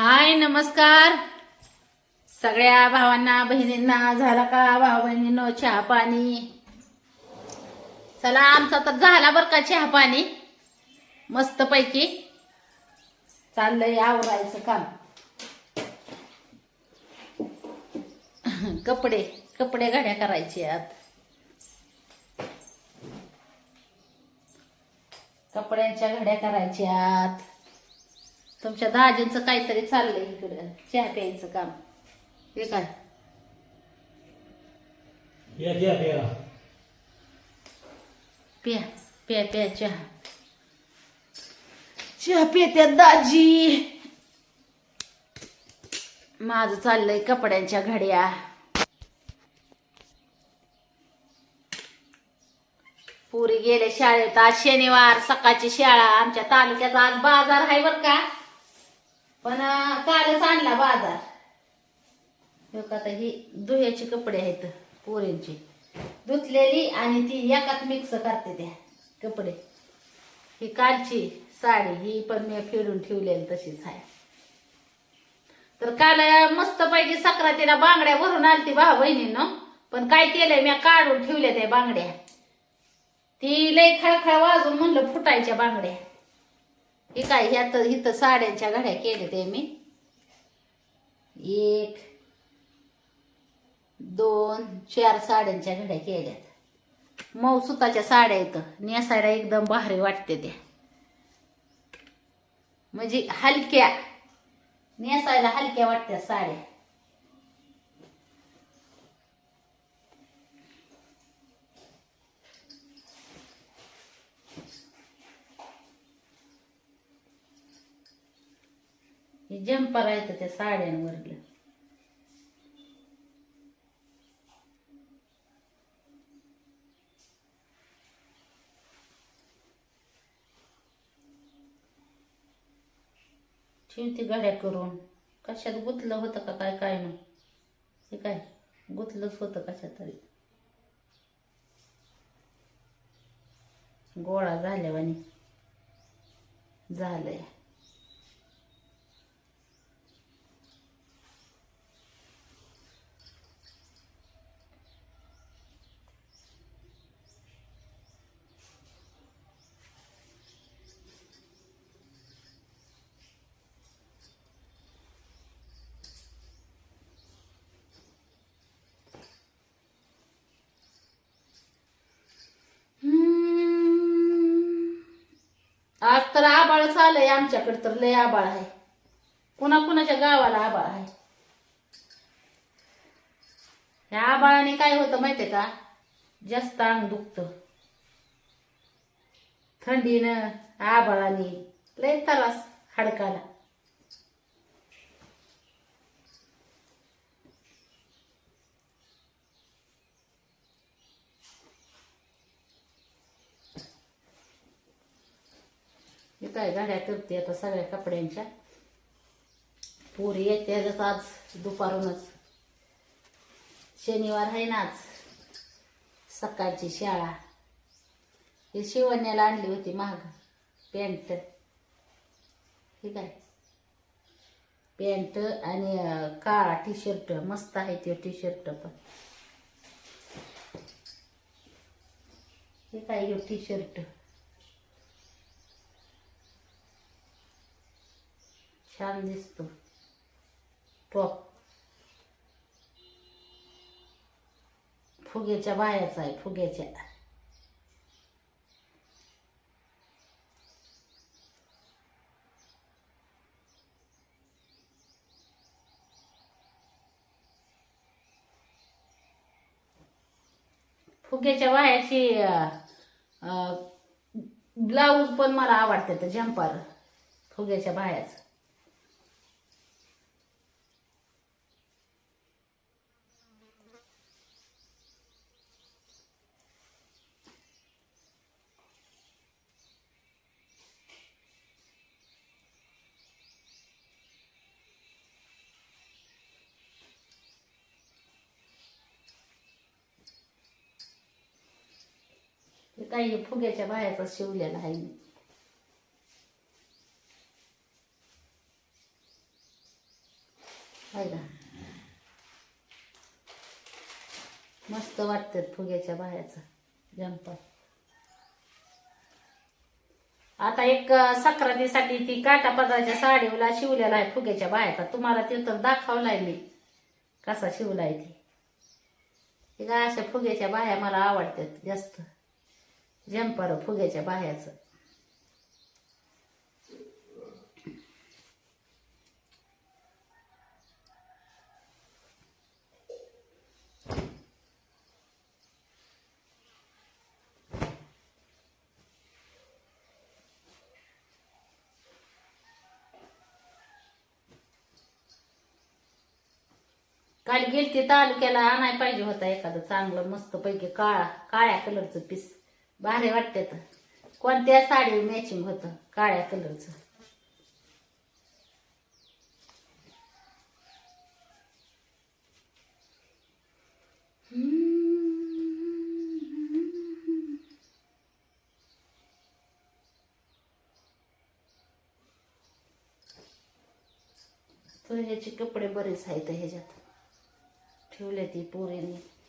हाय नमस्कार. सगळ्या भावांना बहिणींना झाला का भाऊ बहिणींनो चहा पाणी? चला आमचा तर झाला बर का चहा पाणी. मस्त पैकी चाललंय आवरायचं काम. कपडे कपडे घड्या करायचे आत कपड्यांच्या घड्या करायच्यात तुमच्या दाजींचं काहीतरी चाललंय इकडं. चहा प्यायचं काम. हे काय? या घ्या प्याला प्या प्या प्या चहा. चहा दाजी. माझं चाललंय कपड्यांच्या घड्या. पुरी गेले शाळेत. आज शनिवार सकाळची शाळा. आमच्या तालुक्याचा आज बाजार आहे बर का? पण कालच आणला बाजार. हे आता ही दुह्याचे कपडे आहेत पोरींची. धुतलेली आणि ती एकात मिक्स करते त्या कपडे. ही कालची साडी ही पण मी फेडून ठेवलेली तशीच आहे. तर काल मस्त पैकी सक्रातीला बांगड्या भरून आलती भाऊ बहिणीनं. पण काय केलंय मी काढून ठेवल्या त्या बांगड्या. ती लय खळखळ वाजून म्हणलं फुटायच्या बांगड्या. हे काय ह्यात इथं साड्यांच्या घड्या केल्या ते मी. एक दोन चार साड्यांच्या घड्या केल्यात. मऊ सुताच्या साड्या येतं नेसायला एकदम भारी वाटते त्या. म्हणजे हलक्या. नेसायला हलक्या वाटत्या साड्या. जंपर आहेत त्या साड्यांवरलं ठेवते गाड्या करून. कशात गुतलं होतं का काय काय ना हे काय? गुतलंच होतं कशात तरी. गोळा झाल्यावानी. झालंय. आबाळच आलंय आमच्याकडे तर लय आबाळ आहे. कुणा कुणाच्या गावाला आबाळ आहे? या आबाळाने काय होतं माहितीये का? जास्त अंग दुखत. थंडीनं आबाळाने लय त्रास हाडकाला मी काय गाड्या करते आता सगळ्या कपड्यांच्या. पोरी येते आज दुपारूनच. शनिवार आहे ना आज. सकाळची शाळा. ही शिवण्याला आणली होती महाग पॅन्ट. ठीक आहे पॅन्ट आणि काळा टी शर्ट मस्त आहे ते टी शर्ट पण. हे काय टी शर्ट छान दिसतो टॉप फुग्याच्या बायाचा आहे फुग्याच्या फुग्याच्या बायाची ब्लाऊज पण मला आवडते तर जंपर फुग्याच्या बायाचं हे काही फुग्याच्या बायाचा शिवलेला आहे मी. आहे मस्त वाटतात फुग्याच्या बाह्याचं जंपर आता एक अं, सक्रातीसाठी ती काटापदाच्या साडीला शिवलेला आहे फुग्याच्या बायाचा. तुम्हाला ते तर दाखवलाय मी. कसा शिवलाय ती. हे काय अशा फुग्याच्या बाया मला आवडतात जास्त. जंपर फुग्याच्या बाह्याचं. काल गेलती तालुक्याला आणाय पाहिजे होता एखादं चांगलं मस्त पैकी काळा काळ्या कलरचं पीस भारी वाटते तर. कोणत्या साडी मॅचिंग होतं? काळ्या कलरचं ह्याचे कपडे बरेच आहेत ह्याच्यात. ठेवले ती पोरीने.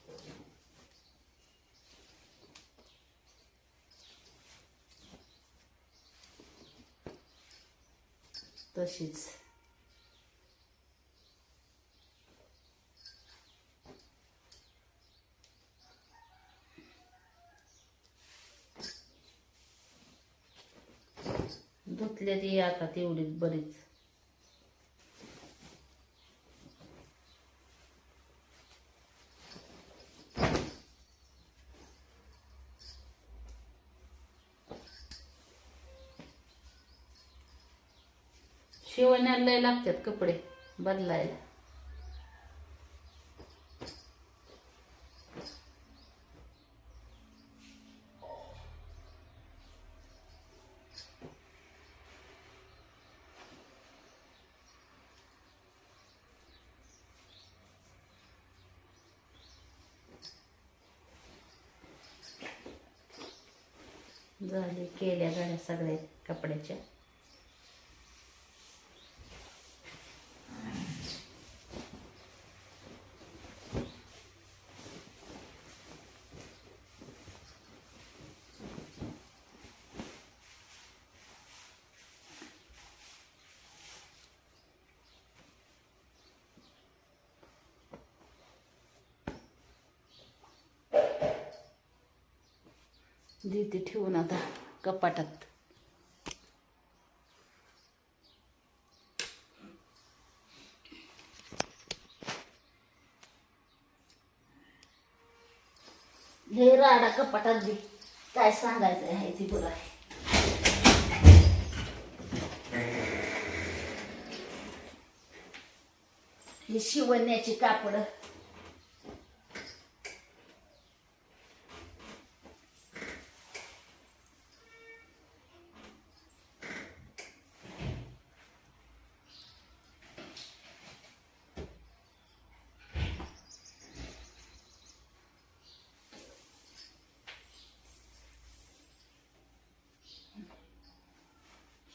तशीच. धुतले ती आता तेवढीच बरीच शिवण्याला लय लागतात कपडे बदलायला. झाले केल्या गाड्या सगळ्या कपड्याच्या. देते ठेवून आता कपाटात. हे राडा कपाटात दे काय सांगायचं आहे ती तुला. हे शिवण्याची कापड.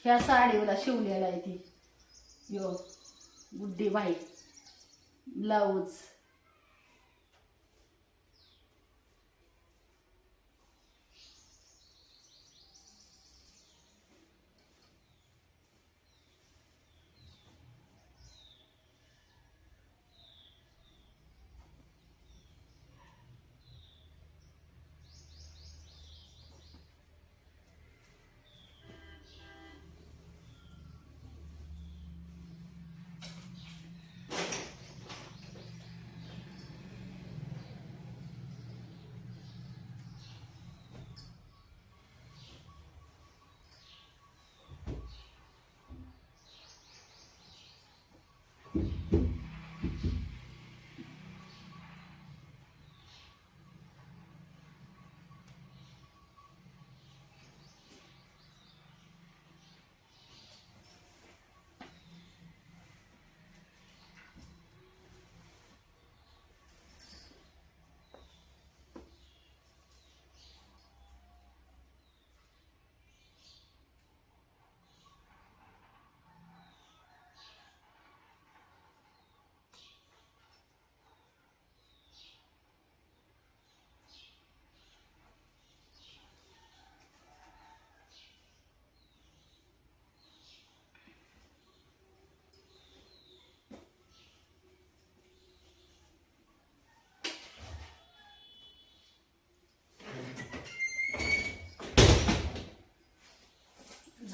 ह्या साडीला शिवलेला आहे ती. यो गुड्डी बाई. ब्लाऊज.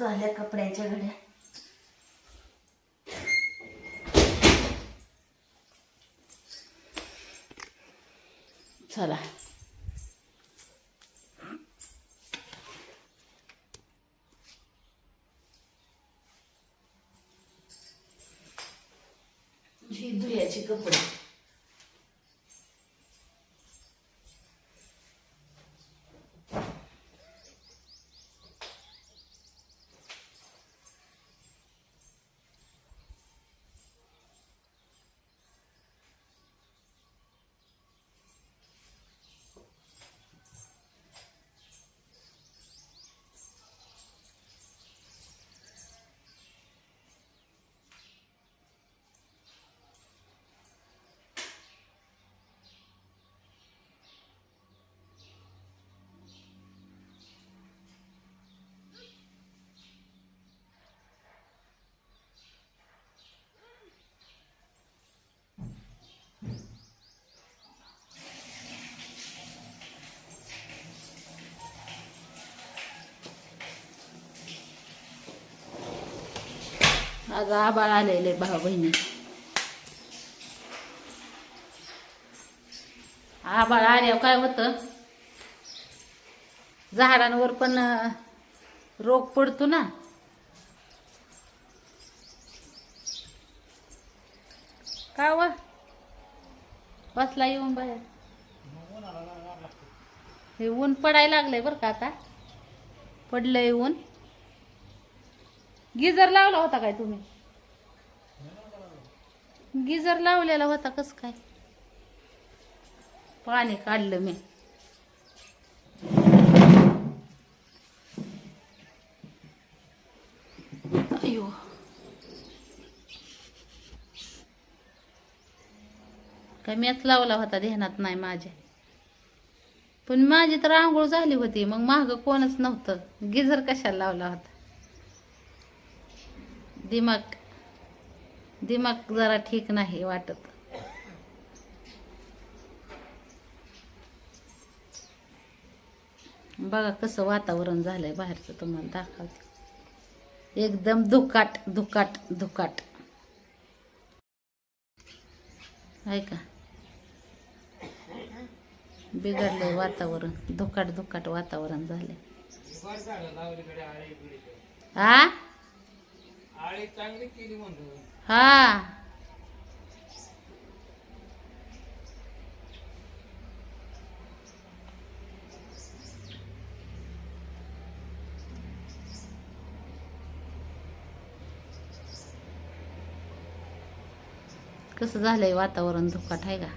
झाल्या कपड्यांच्या घड्या. चला. आज आबाळ आलेले भाऊ बहिणी आबाळ आल्यावर काय होतं झाडांवर पण रोग पडतो ना का व बसला येऊन बाहेर हे ऊन पडायला लागलंय बरं का आता पडलंय ऊन गिजर लावला होता काय तुम्ही? गिजर लावलेला होता कस काय? पाणी काढलं मी. अयो काय मीच लावला होता ध्यानात नाही माझ्या. पण माझी तर आंघोळ झाली होती मग माग कोणच नव्हतं. गिजर कशाला लावला होता? दिमाग दिमाग जरा ठीक नाही वाटत. बघा कसं वातावरण झालंय बाहेरचं तुम्हाला दाखवते. एकदम दुकाट दुकाट दुकाट आहे का? बिघडलंय वातावरण दुकाट दुकाट वातावरण झालंय. आ? आळी चांगली केली म्हणून. हा. कसं झालंय वातावरण धुकाट आहे का?